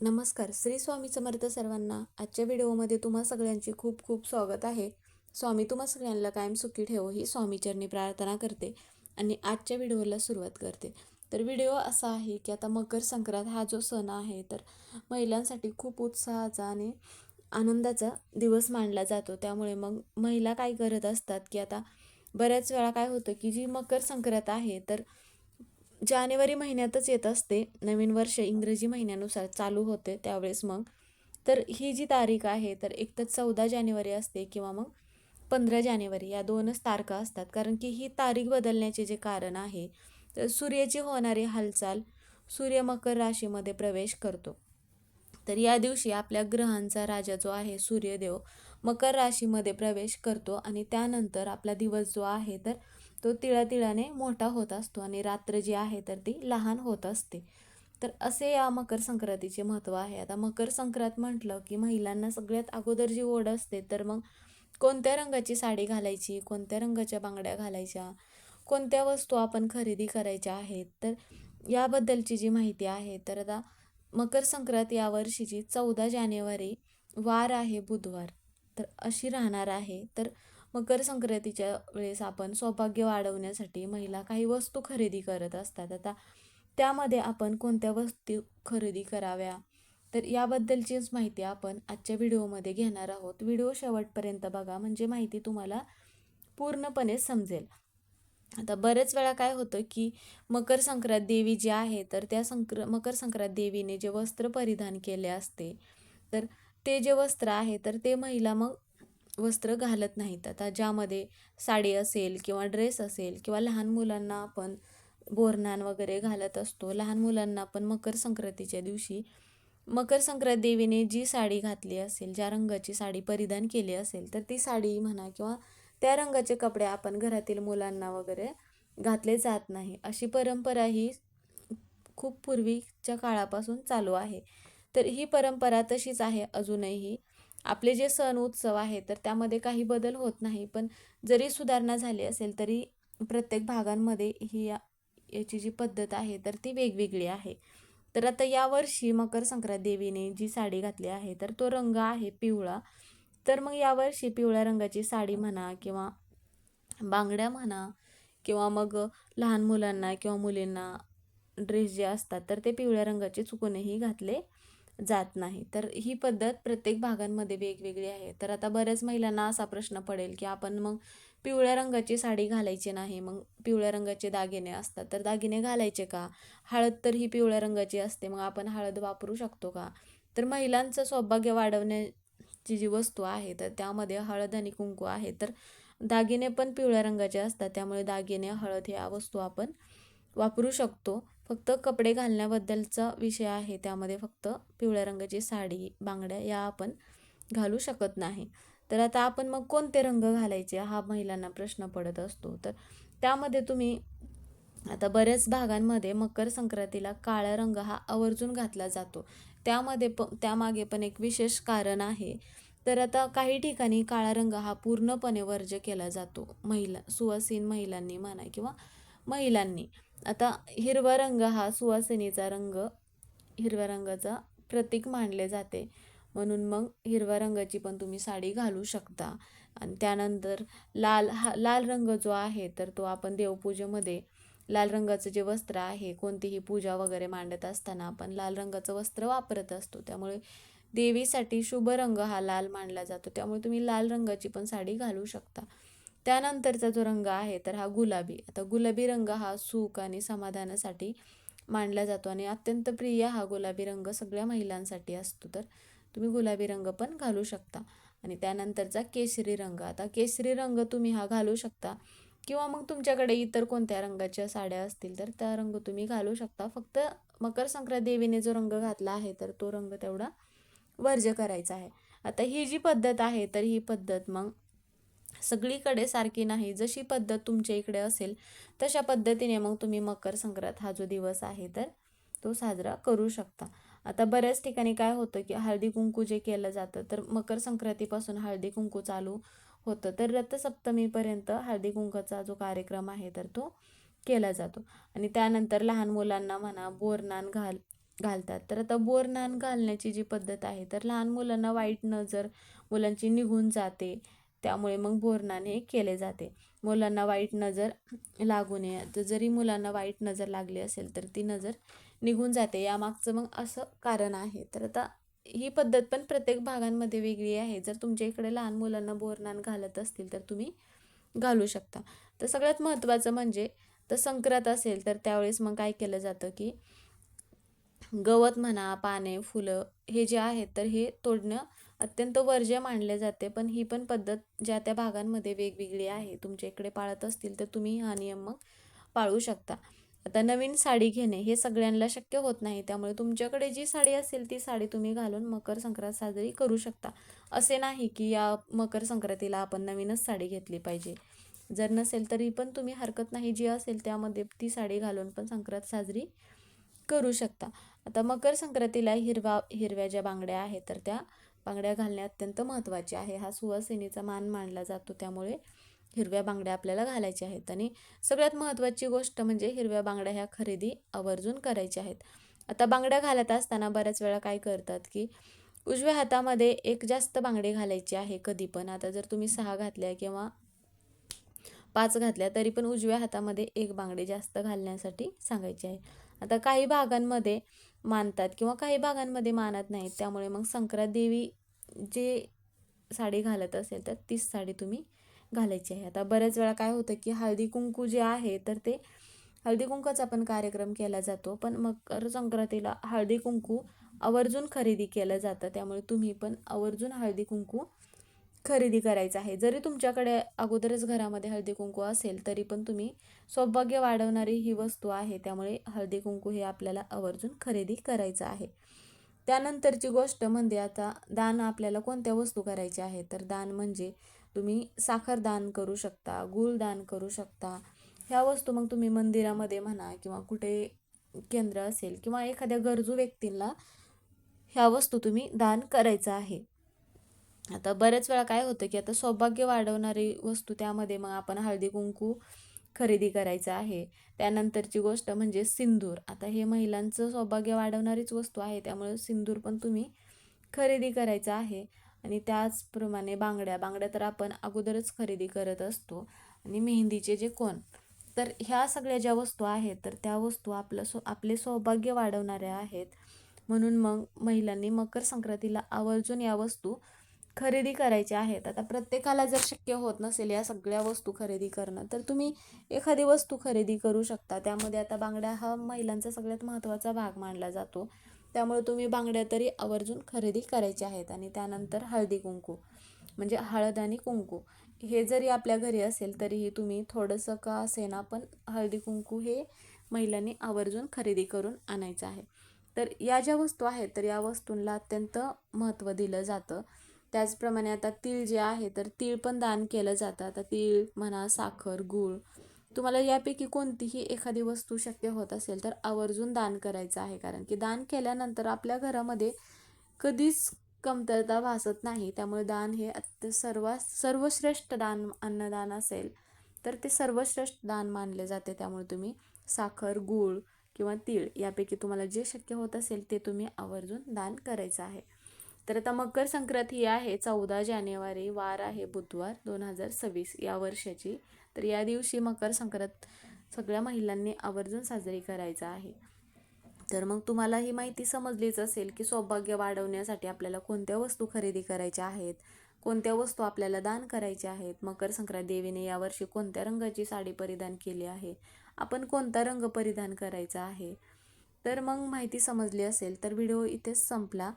नमस्कार श्री स्वामी समर्थ सर्वांना आजच्या व्हिडिओमध्ये तुम्हा सगळ्यांचे खूप खूप स्वागत आहे. स्वामी तुम्हा सगळ्यांना कायम सुखी ठेवो ही स्वामीचरणी प्रार्थना करते आणि आजच्या व्हिडिओला सुरुवात करते. तर व्हिडिओ असा आहे की आता मकर संक्रांत हा जो सण आहे तर महिलांसाठी खूप उत्साहाचा आणि आनंदाचा दिवस मानला जातो. त्यामुळे मग महिला काय करत असतात की आता बऱ्याच वेळा काय होतं की जी मकर संक्रांत आहे तर जानेवारी महिन्यातच येत असते. नवीन वर्ष इंग्रजी महिन्यानुसार चालू होते त्यावेळेस मग. तर ही जी तारीख आहे तर एक तर चौदा जानेवारी असते किंवा मग पंधरा जानेवारी या दोनच तारखा असतात. कारण की ही तारीख बदलण्याचे जे कारण आहे तर सूर्याची होणारी हालचाल सूर्य मकर राशीमध्ये प्रवेश करतो. तर या दिवशी आपल्या ग्रहांचा राजा जो आहे सूर्यदेव मकर राशीमध्ये प्रवेश करतो आणि त्यानंतर आपला दिवस जो आहे तर तो तिळातिळाने मोठा होत असतो आणि रात्र जी आहे तर ती लहान होत असते. तर असे या मकर संक्रांतीचे महत्त्व आहे. आता मकर संक्रांत म्हटलं की महिलांना सगळ्यात अगोदर जी ओढ असते तर मग कोणत्या रंगाची साडी घालायची कोणत्या रंगाच्या बांगड्या घालायच्या कोणत्या वस्तू आपण खरेदी करायच्या आहेत तर याबद्दलची जी माहिती आहे. तर आता मकर संक्रांत यावर्षीची चौदा जानेवारी वार आहे बुधवार. तर अशी राहणार आहे. तर मकर संक्रांतीच्या वेळेस आपण सौभाग्य वाढवण्यासाठी महिला काही वस्तू खरेदी करत असतात. आता त्यामध्ये आपण कोणत्या वस्तू खरेदी कराव्या? तर याबद्दलचीच माहिती आपण आजच्या व्हिडिओमध्ये घेणार आहोत. व्हिडिओ शेवटपर्यंत बघा म्हणजे माहिती तुम्हाला पूर्णपणे समजेल. आता बरेच वेळा काय होतं की मकर संक्रांत देवी जी आहे तर त्या संक्र मकर संक्रांत देवीने जे वस्त्र परिधान केले असते तर ते जे वस्त्र आहे तर ते महिला मग वस्त्र घालत नाहीत. आता ज्यामध्ये साडी असेल किंवा ड्रेस असेल किंवा लहान मुलांना आपण बोरनान वगैरे घालत असतो. लहान मुलांना पण मकर संक्रांतीच्या दिवशी मकर संक्रांत देवीने जी साडी घातली असेल ज्या रंगाची साडी परिधान केली असेल तर ती साडी म्हणा किंवा त्या रंगाचे कपडे आपण घरातील मुलांना वगैरे घातले जात नाही. अशी परंपरा ही खूप पूर्वीच्या काळापासून चालू आहे. तर ही परंपरा तशीच आहे अजूनही. आपले जे सण उत्सव आहे तर त्यामध्ये काही बदल होत नाही. पण जरी सुधारणा झाली असेल तरी प्रत्येक भागांमध्ये ही या याची जी पद्धत आहे तर ती वेगवेगळी आहे. तर आता यावर्षी मकर संक्रांत देवीने जी साडी घातली आहे तर तो रंग आहे पिवळा. तर मग यावर्षी पिवळ्या रंगाची साडी म्हणा किंवा बांगड्या म्हणा किंवा मग लहान मुलांना किंवा मुलींना ड्रेस जे असतात तर ते पिवळ्या रंगाचे चुकूनही घातले. जात नाही. तर ही पद्धत प्रत्येक भागांमध्ये वेगवेगळी आहे. तर आता बऱ्याच महिलांना असा प्रश्न पडेल की आपण मग पिवळ्या रंगाची साडी घालायची नाही मग पिवळ्या रंगाचे दागिने असतात तर दागिने घालायचे का? हळद तर ही पिवळ्या रंगाची असते मग आपण हळद वापरू शकतो का? तर महिलांचं सौभाग्य वाढवण्याची जी वस्तू आहे तर त्यामध्ये हळद आणि कुंकू आहे. तर दागिने पण पिवळ्या रंगाचे असतात त्यामुळे दागिने हळद ह्या वस्तू आपण वापरू शकतो. फक्त कपडे घालण्याबद्दलचा विषय आहे. त्यामध्ये फक्त पिवळ्या रंगाची साडी बांगड्या या आपण घालू शकत नाही. तर आता आपण मग कोणते रंग घालायचे? हा महिलांना प्रश्न पडत असतो. तर त्यामध्ये तुम्ही आता बऱ्याच भागांमध्ये मकर संक्रांतीला काळा रंग हा आवर्जून घातला जातो. त्यामध्ये प त्यामागे पण एक विशेष कारण आहे. तर आता काही ठिकाणी काळा रंग हा पूर्णपणे वर्ज्य केला जातो. महिला सुवासीन महिलांनी म्हणा किंवा महिलांनी. आता हिरवा रंग हा सुवासिनीचा रंग. हिरव्या रंगाचा प्रतीक मानले जाते. म्हणून मग हिरव्या रंगाची पण तुम्ही साडी घालू शकता. आणि त्यानंतर लाल हा लाल रंग जो आहे तर तो आपण देवपूजेमध्ये लाल रंगाचं जे वस्त्र आहे कोणतीही पूजा वगैरे मांडत असताना आपण लाल रंगाचं वस्त्र वापरत असतो. त्यामुळे देवीसाठी शुभ रंग हा लाल मानला जातो. त्यामुळे तुम्ही लाल रंगाची पण साडी घालू शकता. त्यानंतरचा जो रंग आहे तर हा गुलाबी. आता गुलाबी रंग हा सुख आणि समाधानासाठी मांडला जातो आणि अत्यंत प्रिय हा गुलाबी रंग सगळ्या महिलांसाठी असतो. तर तुम्ही गुलाबी रंग पण घालू शकता. आणि त्यानंतरचा केशरी रंग. आता केशरी रंग तुम्ही हा घालू शकता किंवा मग तुमच्याकडे इतर कोणत्या रंगाच्या साड्या असतील तर त्या रंग तुम्ही घालू शकता. फक्त मकर संक्रांत देवीने जो रंग घातला आहे तर तो रंग तेवढा वर्ज्य करायचा आहे. आता ही जी पद्धत आहे तर ही पद्धत मग सगळीकडे सारखी नाही. जशी पद्धत तुमच्या इकडे असेल तशा पद्धतीने मग तुम्ही मकर संक्रांत हा जो दिवस आहे तर तो साजरा करू शकता. आता बऱ्याच ठिकाणी काय होतं की हळदी कुंकू जे केलं जातं तर मकर संक्रांतीपासून हळदी कुंकू चालू होतं. तर रथसप्तमीपर्यंत हळदी कुंकाचा जो कार्यक्रम आहे तर तो केला जातो. आणि त्यानंतर लहान मुलांना म्हणा बोरनान घाल घालतात. तर आता बोरनान घालण्याची जी पद्धत आहे तर लहान मुलांना वाईट नजर मुलांची निघून जाते. त्यामुळे मग बोरणाने हे केले जाते. मुलांना वाईट नजर लागू नये. तर जरी मुलांना वाईट नजर लागली असेल तर ती नजर निघून जाते. यामागचं मग असं कारण आहे. तर आता ही पद्धत पण प्रत्येक भागांमध्ये वेगळी आहे. जर तुमच्या इकडे लहान मुलांना बोरणान घालत असतील तर तुम्ही घालू शकता. तर सगळ्यात महत्त्वाचं म्हणजे तर संक्रांत असेल तर त्यावेळेस मग काय केलं जातं की गवत म्हणा पाने फुलं हे जे आहेत तर हे तोडणं अत्यंत वर्ज्य मानले जाते. पण ही पण पद्धत ज्या त्या भागांमध्ये वेगवेगळी आहे. तुमच्या इकडे पाळत असतील तर तुम्ही हा नियम मग पाळू शकता. आता नवीन साडी घेणे हे सगळ्यांना शक्य होत नाही. त्यामुळे तुमच्याकडे जी साडी असेल ती साडी तुम्ही घालून मकर संक्रांत साजरी करू शकता. असे नाही की या मकर संक्रांतीला आपण नवीनच साडी घेतली पाहिजे. जर नसेल तरी पण तुम्ही हरकत नाही. जी असेल त्यामध्ये ती साडी घालून पण संक्रांत साजरी करू शकता. आता मकर संक्रांतीला हिरवा हिरव्या ज्या बांगड्या आहेत तर त्या बांगड्या घालणे अत्यंत महत्त्वाचे आहे. हा सुवासिनीचा मान मानला जातो त्यामुळे हिरव्या बांगड्या आपल्याला घालायच्या आहेत. आणि सगळ्यात महत्त्वाची गोष्ट म्हणजे हिरव्या बांगड्या ह्या खरेदी आवर्जून करायच्या आहेत. आता बांगड्या घालत असताना बऱ्याच वेळा काय करतात की उजव्या हातामध्ये एक जास्त बांगडी घालायची आहे कधी पण. आता जर तुम्ही सहा घातल्या किंवा पाच घातल्या तरी पण उजव्या हातामध्ये एक बांगडी जास्त घालण्यासाठी सांगायची आहे. आता काही भागांमध्ये मानतात किंवा काही भागांमध्ये मानत नाहीत. त्यामुळे मग संक्रांत देवी जे साडी घालत असेल तर तीच साडी तुम्ही घालायची आहे. आता बऱ्याच वेळा काय होतं की हळदी कुंकू जे आहे तर ते हळदी कुंकूचा पण कार्यक्रम केला जातो. पण मकर संक्रांतीला हळदी कुंकू आवर्जून खरेदी केलं जातं. त्यामुळे तुम्ही पण आवर्जून हळदी कुंकू खरेदी करायचं आहे. जरी तुमच्याकडे अगोदरच घरामध्ये हळदी कुंकू असेल तरी पण तुम्ही सौभाग्य वाढवणारी ही वस्तू आहे. त्यामुळे हळदी कुंकू हे आपल्याला आवर्जून खरेदी करायचं आहे. त्यानंतरची गोष्ट म्हणजे आता दान आपल्याला कोणत्या वस्तू करायच्या आहे तर दान म्हणजे तुम्ही साखर दान करू शकता गूळ दान करू शकता. ह्या वस्तू मग तुम्ही मंदिरामध्ये म्हणा किंवा कुठे केंद्र असेल किंवा एखाद्या गरजू व्यक्तींना ह्या वस्तू तुम्ही दान करायचं आहे. आता बऱ्याच वेळा काय होतं की आता सौभाग्य वाढवणारी वस्तू त्यामध्ये मग आपण हळदी कुंकू खरेदी करायचं आहे. त्यानंतरची गोष्ट म्हणजे सिंदूर. आता हे महिलांचं सौभाग्य वाढवणारीच वस्तू आहे त्यामुळे सिंदूर पण तुम्ही खरेदी करायचं आहे. आणि त्याचप्रमाणे बांगड्या. बांगड्या तर आपण अगोदरच खरेदी करत असतो. आणि मेहंदीचे जे कोण. तर ह्या सगळ्या ज्या वस्तू आहेत तर त्या वस्तू आपलं सो आपले सौभाग्य वाढवणाऱ्या आहेत. म्हणून मग महिलांनी मकर संक्रांतीला आवर्जून या वस्तू खरेदी करायच्या आहेत. आता प्रत्येकाला जर शक्य होत नसेल या सगळ्या वस्तू खरेदी करणं तर तुम्ही एखादी वस्तू खरेदी करू शकता. त्यामध्ये आता बांगड्या हा महिलांचा सगळ्यात महत्त्वाचा भाग मानला जातो. त्यामुळे तुम्ही बांगड्या तरी आवर्जून खरेदी करायच्या आहेत आणि त्यानंतर हळदी कुंकू म्हणजे हळद आणि कुंकू. हे जरी आपल्या घरी असेल तरीही तुम्ही थोडंसं का असेना पण हळदी कुंकू हे महिलांनी आवर्जून खरेदी करून आणायचं आहे. तर या ज्या वस्तू आहेत तर या वस्तूंना अत्यंत महत्त्व दिलं जातं. त्याचप्रमाणे आता तीळ जे आहे तर तीळ पण दान केलं जातं. आता तीळ म्हणा साखर गूळ तुम्हाला यापैकी कोणतीही एखादी वस्तू शक्य होत असेल तर आवर्जून दान करायचं आहे. कारण की दान केल्यानंतर आपल्या घरामध्ये कधीच कमतरता भासत नाही. त्यामुळे दान हे अत्य सर्वात सर्वश्रेष्ठ दान अन्नदान असेल तर ते सर्वश्रेष्ठ दान मानले जाते. त्यामुळे तुम्ही साखर गूळ किंवा तीळ यापैकी तुम्हाला जे शक्य होत असेल ते तुम्ही आवर्जून दान करायचं आहे. तर आता मकर संक्रांत ही आहे चौदा जानेवारी वार आहे बुधवार दोन हजार सव्वीस या वर्षाची. तर या दिवशी मकर संक्रांत सगळ्या महिलांनी आवर्जून साजरी करायचा आहे. तर मग तुम्हाला ही माहिती समजलीच असेल की सौभाग्य वाढवण्यासाठी आपल्याला कोणत्या वस्तू खरेदी करायच्या आहेत कोणत्या वस्तू आपल्याला दान करायच्या आहेत मकर संक्रांत देवीने यावर्षी कोणत्या रंगाची साडी परिधान केली आहे आपण कोणता रंग परिधान करायचा आहे. तर मग माहिती समजली असेल तर व्हिडिओ इथेच संपला.